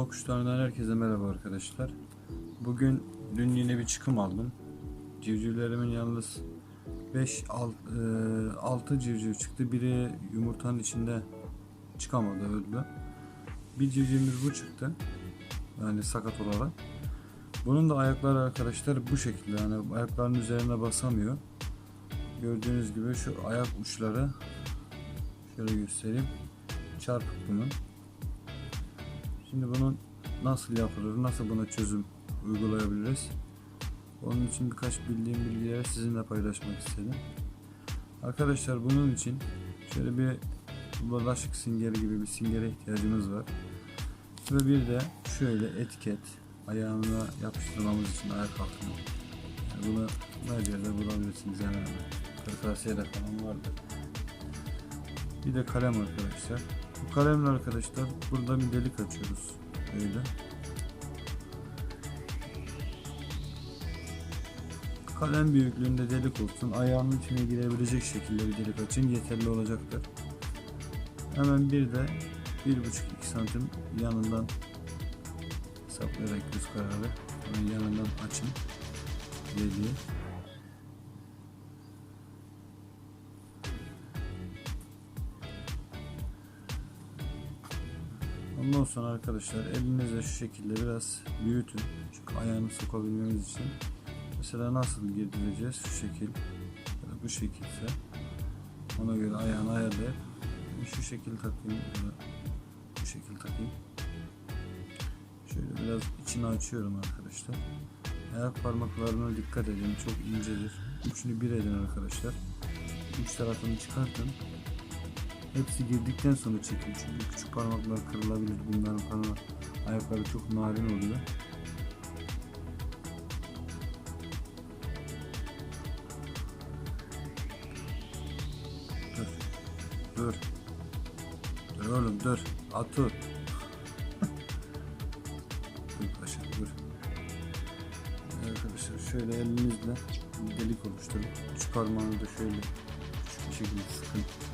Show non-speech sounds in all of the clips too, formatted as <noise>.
Doğa kuşlarından herkese merhaba arkadaşlar. Bugün dün yine bir çıkım aldım. Civcivlerimin yalnız 5 6 civciv çıktı. Biri yumurtanın içinde çıkamadı öldü. Bir civcivimiz bu çıktı. Yani sakat olarak. Bunun da ayakları arkadaşlar bu şekilde yani ayaklarının üzerine basamıyor. Gördüğünüz gibi şu ayak uçları şöyle göstereyim. Çarpık bunun. Şimdi bunun nasıl yapılır, nasıl buna çözüm uygulayabiliriz? Onun için birkaç bildiğim bilgileri sizinle paylaşmak istedim. Arkadaşlar bunun için şöyle bir bulaşık süngeri gibi bir süngere ihtiyacımız var. Ve bir de şöyle etiket ayağına yapıştırmamız için ayak altına. Yani bunu her yerde bulabilirsiniz hemen. Kırtasiyede falan vardır. Bir de kalem arkadaşlar. Bu kalemle arkadaşlar burada bir delik açıyoruz. Böyle. Kalem büyüklüğünde delik olsun. Ayağının içine girebilecek şekilde bir delik açın. Yeterli olacaktır. Hemen bir de 1,5-2 santim yanından hesaplayarak göz kararı hemen yanından açın deliği. Ondan sonra arkadaşlar elinizle şu şekilde biraz büyütün. Çünkü ayağını sokabilmemiz için. Mesela nasıl girdireceğiz? Şu şekil. Ya bu şekilse. Ona göre ayağını ayarlayıp şu şekil takayım. Bu şekil takayım. Şöyle biraz içini açıyorum arkadaşlar. Ayak parmaklarına dikkat edin. Çok incedir. Üçünü bir edin arkadaşlar. Üç tarafını çıkartın. Hepsi girdikten sonra çekin çünkü küçük parmaklar kırılabilir. Bunların parmak ayakları çok narin oluyor. Dur. Dur. Dur oğlum dur. Atu. dur <laughs> paşa dur. Arkadaşlar şöyle elinizle delik oluşturun. Üç parmağını da şöyle küçük bir şekilde sıkın.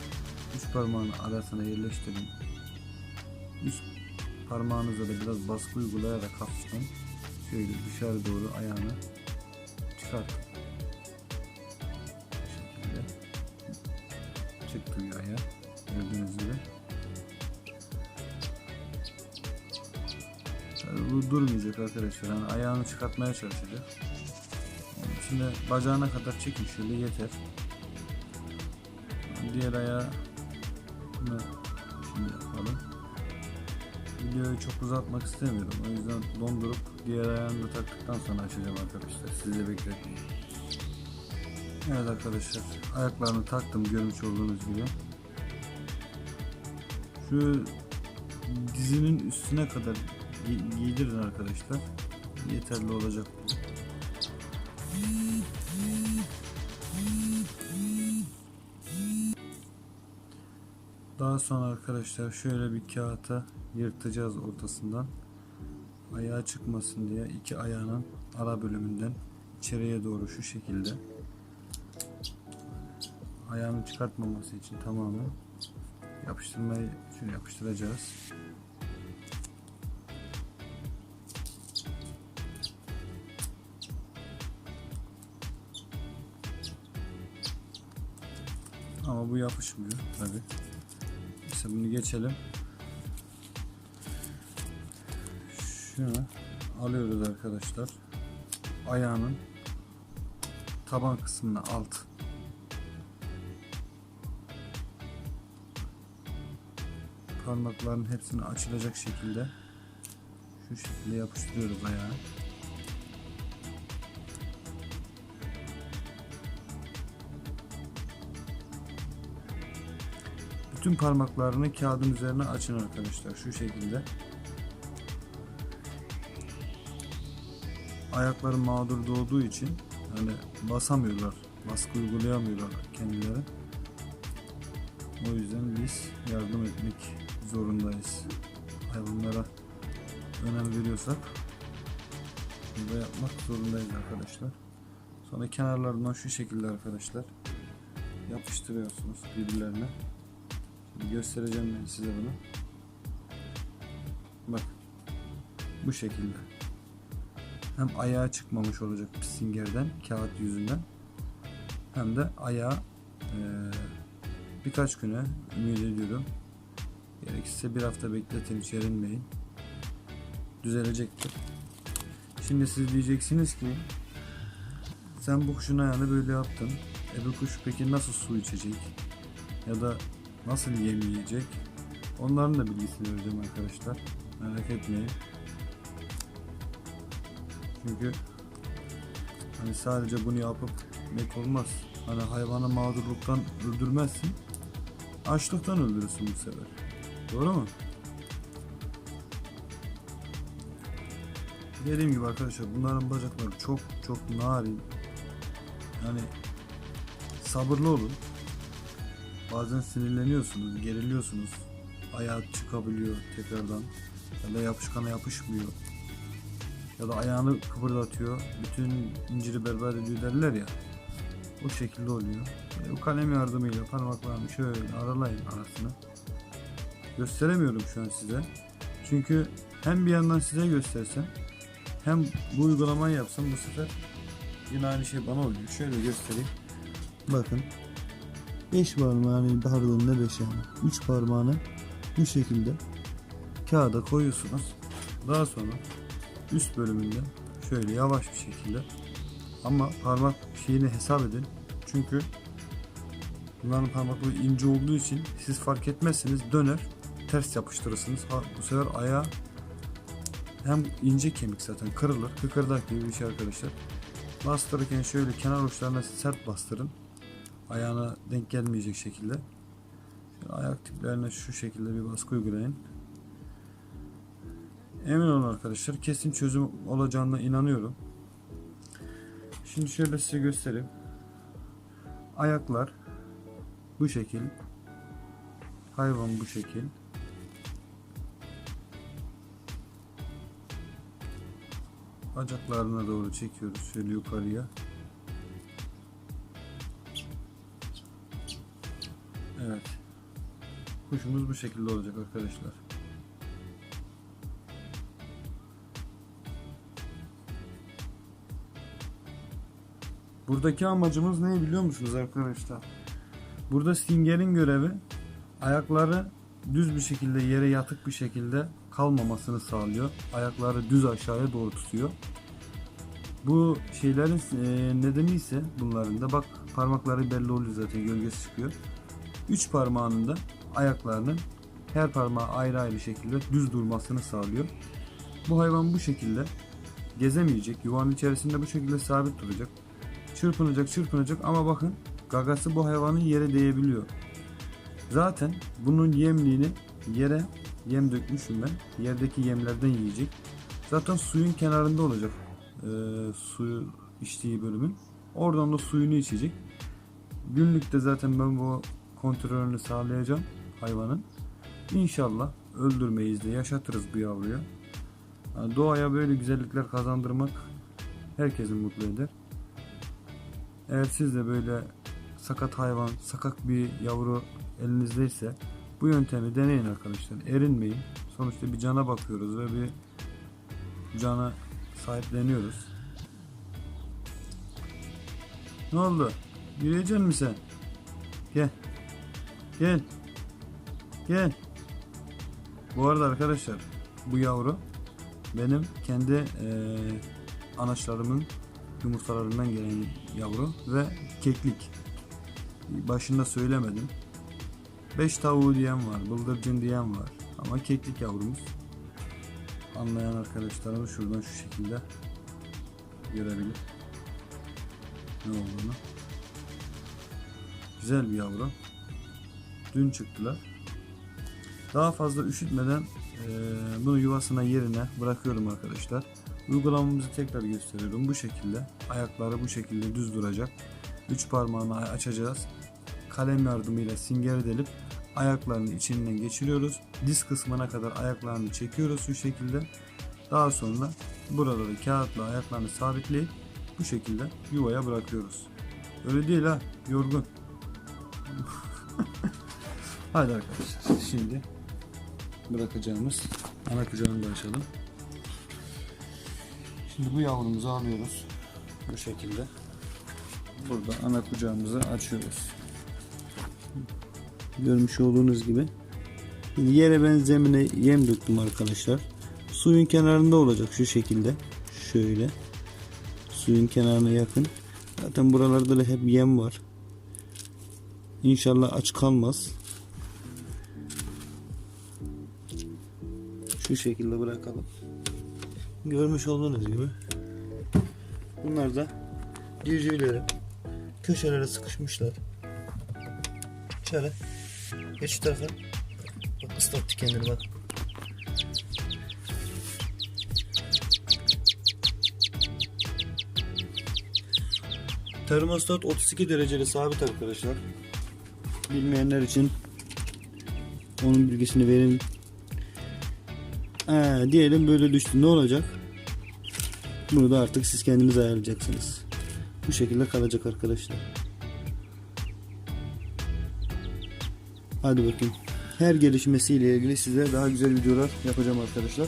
Üç parmağını arasına yerleştirin. Üst parmağınıza da biraz baskı uygulayarak hafiften şöyle dışarı doğru ayağını çıkartın. Çıktı ayağı gördüğünüz gibi. Bu durmayacak arkadaşlar. Yani ayağını çıkartmaya çalışacak. Şimdi bacağına kadar çekin şöyle yeter. Diğer ayağı bunu şimdi yapalım. Videoyu çok uzatmak istemiyorum. O yüzden dondurup diğer ayağını da taktıktan sonra açacağım arkadaşlar. Sizi de bekletmeyin. Evet arkadaşlar. Ayaklarını taktım görmüş olduğunuz gibi. Şu dizinin üstüne kadar gi- giydirin arkadaşlar. Yeterli olacak Daha sonra arkadaşlar şöyle bir kağıta yırtacağız ortasından. Ayağı çıkmasın diye iki ayağının ara bölümünden içeriye doğru şu şekilde ayağını çıkartmaması için tamamen yapıştırmayı şöyle yapıştıracağız. Ama bu yapışmıyor tabi. Neyse bunu geçelim. Şunu alıyoruz arkadaşlar. Ayağının taban kısmına alt. Parmakların hepsini açılacak şekilde şu şekilde yapıştırıyoruz ayağı. Bütün parmaklarını kağıdın üzerine açın arkadaşlar şu şekilde. Ayakları mağdur doğduğu için yani basamıyorlar, baskı uygulayamıyorlar kendileri. O yüzden biz yardım etmek zorundayız. Hayvanlara önem veriyorsak bunu yapmak zorundayız arkadaşlar. Sonra kenarlarından şu şekilde arkadaşlar yapıştırıyorsunuz birbirlerine. Göstereceğim ben size bunu. Bak. Bu şekilde. Hem ayağa çıkmamış olacak pisingerden, kağıt yüzünden. Hem de ayağı eee, birkaç güne ümit ediyorum. Gerekirse bir hafta bekletin, hiç erinmeyin. Düzelecektir. Şimdi siz diyeceksiniz ki sen bu kuşun ayağını böyle yaptın. E bu kuş peki nasıl su içecek? Ya da nasıl yem yiyecek? Onların da bilgisini vereceğim arkadaşlar. Merak etmeyin. Çünkü hani sadece bunu yapıp net olmaz. Hani hayvanı mağdurluktan öldürmezsin. Açlıktan öldürürsün bu sefer. Doğru mu? Dediğim gibi arkadaşlar bunların bacakları çok çok narin. Yani sabırlı olun. Bazen sinirleniyorsunuz, geriliyorsunuz. Ayağı çıkabiliyor tekrardan. Ya da yapışkana yapışmıyor. Ya da ayağını kıpırdatıyor. Bütün inciri berbat ediyor derler ya. O şekilde oluyor. Böyle bu kalem yardımıyla parmaklarımı şöyle aralayın arasını. Gösteremiyorum şu an size. Çünkü hem bir yandan size göstersem hem bu uygulamayı yapsam bu sefer yine aynı şey bana oluyor. Şöyle göstereyim. Bakın. 5 parmağını pardon ne 5 yani. 3 parmağını bu şekilde kağıda koyuyorsunuz. Daha sonra üst bölümünde şöyle yavaş bir şekilde ama parmak şeyini hesap edin. Çünkü bunların parmakları ince olduğu için siz fark etmezseniz döner ters yapıştırırsınız. Bu sefer ayağı hem ince kemik zaten kırılır. Kıkırdak gibi bir şey arkadaşlar. Bastırırken şöyle kenar uçlarına sert bastırın. Ayağına denk gelmeyecek şekilde. Şöyle ayak tiplerine şu şekilde bir baskı uygulayın. Emin olun arkadaşlar kesin çözüm olacağına inanıyorum. Şimdi şöyle size göstereyim. Ayaklar bu şekil. Hayvan bu şekil. Bacaklarına doğru çekiyoruz şöyle yukarıya. Evet. Kuşumuz bu şekilde olacak arkadaşlar. Buradaki amacımız ne biliyor musunuz arkadaşlar? Burada Stinger'in görevi ayakları düz bir şekilde yere yatık bir şekilde kalmamasını sağlıyor. Ayakları düz aşağıya doğru tutuyor. Bu şeylerin e, nedeni ise bunların da bak parmakları belli oluyor zaten gölgesi çıkıyor. Üç parmağının da ayaklarının her parmağı ayrı ayrı şekilde düz durmasını sağlıyor. Bu hayvan bu şekilde gezemeyecek. Yuvanın içerisinde bu şekilde sabit duracak. Çırpınacak çırpınacak ama bakın gagası bu hayvanın yere değebiliyor. Zaten bunun yemliğini yere yem dökmüşüm ben. Yerdeki yemlerden yiyecek. Zaten suyun kenarında olacak. Ee, suyu içtiği bölümün. Oradan da suyunu içecek. Günlükte zaten ben bu kontrolünü sağlayacağım hayvanın. İnşallah öldürmeyiz de yaşatırız bu yavruyu. Yani doğaya böyle güzellikler kazandırmak herkesi mutlu eder. Eğer siz de böyle sakat hayvan, sakat bir yavru elinizdeyse bu yöntemi deneyin arkadaşlar. Erinmeyin. Sonuçta bir cana bakıyoruz ve bir cana sahipleniyoruz. Ne oldu? Yürüyecek misin sen? Gel. Gel. Gel. Bu arada arkadaşlar bu yavru benim kendi eee anaçlarımın yumurtalarından gelen yavru ve keklik. Başında söylemedim. 5 tavuğu diyen var, bıldırcın diyen var. Ama keklik yavrumuz. Anlayan arkadaşlarımız şuradan şu şekilde görebilir ne olduğunu. Güzel bir yavru. Dün çıktılar. Daha fazla üşütmeden eee, bunu yuvasına yerine bırakıyorum arkadaşlar. Uygulamamızı tekrar gösteriyorum. Bu şekilde ayakları bu şekilde düz duracak. Üç parmağını açacağız. Kalem yardımıyla singer delip ayaklarını içinden geçiriyoruz. Diz kısmına kadar ayaklarını çekiyoruz şu şekilde. Daha sonra buraları kağıtla ayaklarını sabitleyip bu şekilde yuvaya bırakıyoruz. Öyle değil ha yorgun. <laughs> Hadi arkadaşlar şimdi bırakacağımız ana kucağını açalım. Şimdi bu yavrumuzu alıyoruz. Bu şekilde. Burada ana kucağımızı açıyoruz. Görmüş olduğunuz gibi. Yere ben zemine yem döktüm arkadaşlar. Suyun kenarında olacak şu şekilde. Şöyle. Suyun kenarına yakın. Zaten buralarda da hep yem var. İnşallah aç kalmaz. Şu şekilde bırakalım. Görmüş olduğunuz gibi. Bunlar da civcivlerim. Köşelere sıkışmışlar. Şöyle. Geç şu tarafa. Bak ıslattı kendini bak. Termostat 32 dereceli sabit arkadaşlar. Bilmeyenler için onun bilgisini verin. Ha, diyelim böyle düştü ne olacak? Bunu da artık siz kendiniz ayarlayacaksınız. Bu şekilde kalacak arkadaşlar. Hadi bakayım. Her gelişmesiyle ilgili size daha güzel videolar yapacağım arkadaşlar.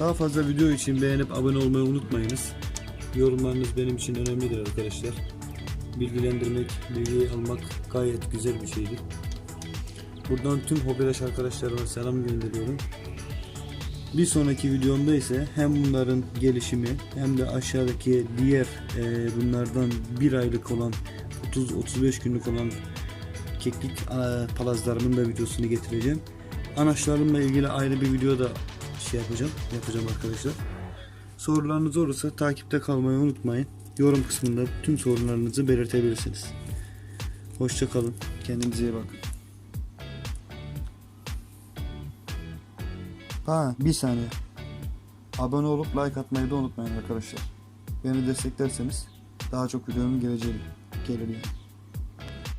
Daha fazla video için beğenip abone olmayı unutmayınız. Yorumlarınız benim için önemlidir arkadaşlar. Bilgilendirmek, bilgi almak gayet güzel bir şeydir. Buradan tüm hobileş arkadaşlarıma selam gönderiyorum. Bir sonraki videomda ise hem bunların gelişimi hem de aşağıdaki diğer e, bunlardan bir aylık olan 30-35 günlük olan keklik e, palazlarımın da videosunu getireceğim. Anaçlarımla ilgili ayrı bir video da şey yapacağım, yapacağım arkadaşlar. Sorularınız olursa takipte kalmayı unutmayın. Yorum kısmında tüm sorunlarınızı belirtebilirsiniz. Hoşça kalın. Kendinize iyi bakın. Ha bir saniye. Abone olup like atmayı da unutmayın arkadaşlar. Beni desteklerseniz daha çok videonun geleceği gelir yani.